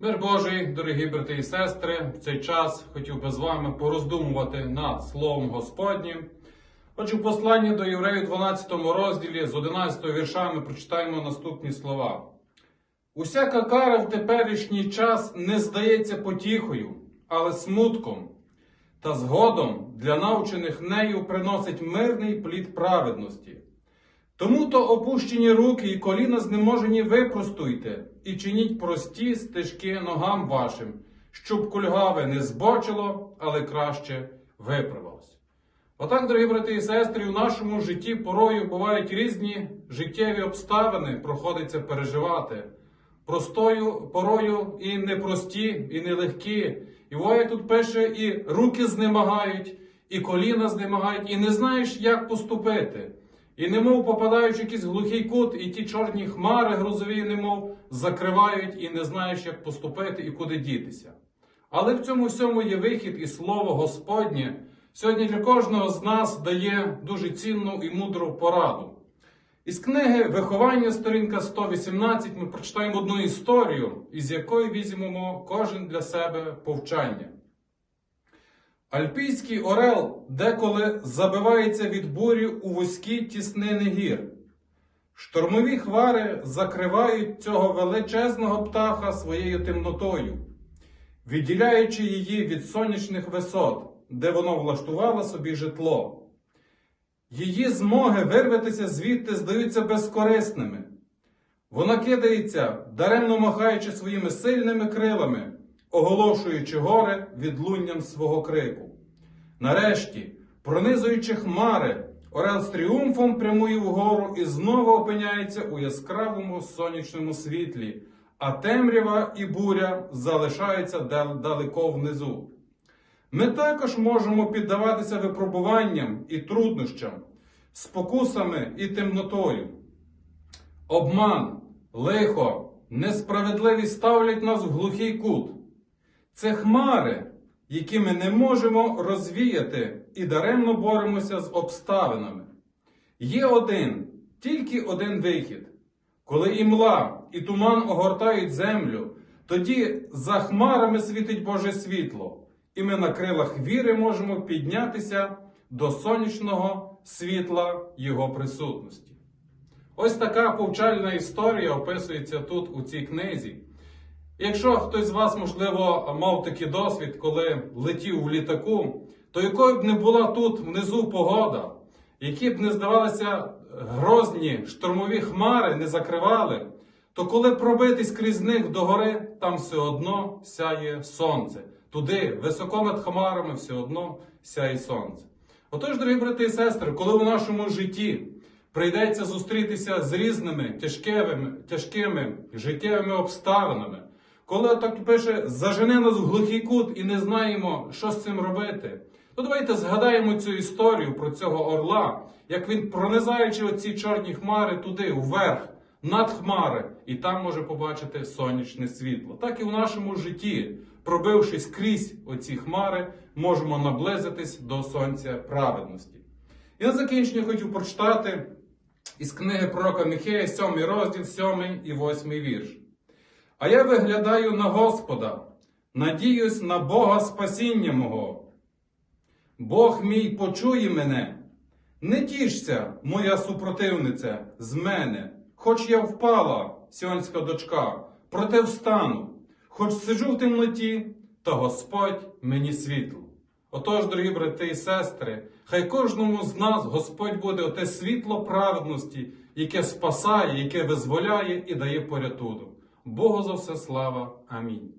Мир Божий, дорогі брати і сестри, в цей час хотів би з вами пороздумувати над Словом Господнім. Отже, в посланні до Євреїв 12 розділі з 11 вірша ми прочитаємо наступні слова. Усяка кара в теперішній час не здається потіхою, але смутком, та згодом для навчених нею приносить мирний плід праведності. Тому то опущені руки і коліна знеможені випростуйте, і чиніть прості стежки ногам вашим, щоб кульгаве не збочило, але краще виправилось. Отак, дорогі брати і сестри, у нашому житті порою бувають різні життєві обставини, проходиться переживати. Простою порою і непрості, і нелегкі. І Воя тут пише, і руки знемагають, і коліна знемагають, і не знаєш, як поступити. І немов попадаєш в якийсь глухий кут, і ті чорні хмари грозові, немов закривають, і не знаєш, як поступити і куди дітися. Але в цьому всьому є вихід, і слово Господнє сьогодні для кожного з нас дає дуже цінну і мудру пораду. Із книги Виховання, сторінка 118, ми прочитаємо одну історію, із якої візьмемо кожен для себе повчання. Альпійський орел деколи забивається від бурі у вузькі тіснини гір. Штормові хвари закривають цього величезного птаха своєю темнотою, відділяючи її від сонячних висот, де воно влаштувало собі житло. Її змоги вирватися звідти здаються безкорисними. Вона кидається, даремно махаючи своїми сильними крилами, оголошуючи горе відлунням свого крику. Нарешті, пронизуючи хмари, Орел з тріумфом прямує вгору і знову опиняється у яскравому сонячному світлі, а темрява і буря залишаються далеко внизу. Ми також можемо піддаватися випробуванням і труднощам, спокусами і темнотою. Обман, лихо, несправедливість ставлять нас в глухий кут. Це хмари, які ми не можемо розвіяти і даремно боремося з обставинами. Є один, тільки один вихід. Коли імла і туман огортають землю, тоді за хмарами світить Боже світло, і ми на крилах віри можемо піднятися до сонячного світла Його присутності. Ось така повчальна історія описується тут у цій книзі. Якщо хтось з вас, можливо, мав такий досвід, коли летів в літаку, то якою б не була тут внизу погода, які б не здавалися грозні штормові хмари, не закривали, то коли пробитись крізь них до гори, там все одно сяє сонце. Туди, високо над хмарами, все одно сяє сонце. Отож, дорогі брати і сестри, коли в нашому житті прийдеться зустрітися з різними тяжкими, тяжкими життєвими обставинами, коли так пише, зажене нас в глухий кут і не знаємо, що з цим робити, то давайте згадаємо цю історію про цього орла, як він, пронизаючи оці чорні хмари туди, вверх, над хмари, і там може побачити сонячне світло. Так і в нашому житті, пробившись крізь оці хмари, можемо наблизитись до сонця праведності. І на закінчення хотів прочитати із книги пророка Міхея, 7 розділ, 7 і 8 вірш. А я виглядаю на Господа, надіюсь на Бога спасіння мого. Бог мій почує мене. Не тішся, моя супротивниця, з мене, хоч я впала, сіонська дочка, проте встану, хоч сиджу в темноті, та Господь мені світло. Отож, дорогі брати і сестри, хай кожному з нас Господь буде оте світло праведності, яке спасає, яке визволяє і дає порятунок. Богу за все слава. Амінь.